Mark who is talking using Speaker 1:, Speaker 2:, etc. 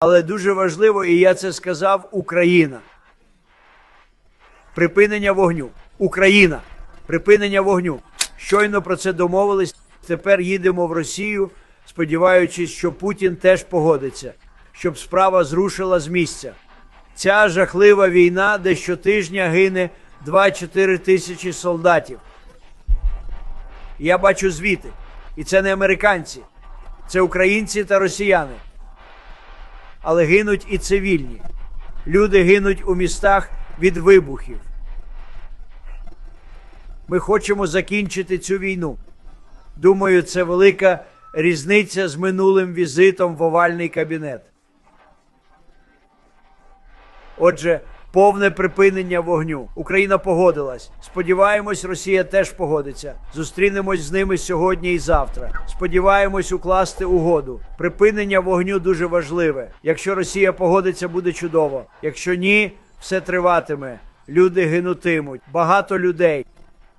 Speaker 1: Але дуже важливо, і я це сказав, Україна. Припинення вогню. Україна. Припинення вогню. Щойно про це домовились. Тепер їдемо в Росію, сподіваючись, що Путін теж погодиться, щоб справа зрушила з місця. Ця жахлива війна, де щотижня гине 2-4 тисячі солдатів. Я бачу звіти. І це не американці, це українці та росіяни. Але гинуть і цивільні. Люди гинуть у містах від вибухів. Ми хочемо закінчити цю війну. Думаю, це велика різниця з минулим візитом в овальний кабінет. Отже, повне припинення вогню. Україна погодилась. Сподіваємось, Росія теж погодиться. Зустрінемось з ними сьогодні і завтра. Сподіваємось укласти угоду. Припинення вогню дуже важливе. Якщо Росія погодиться, буде чудово. Якщо ні, все триватиме. Люди гинутимуть. Багато людей.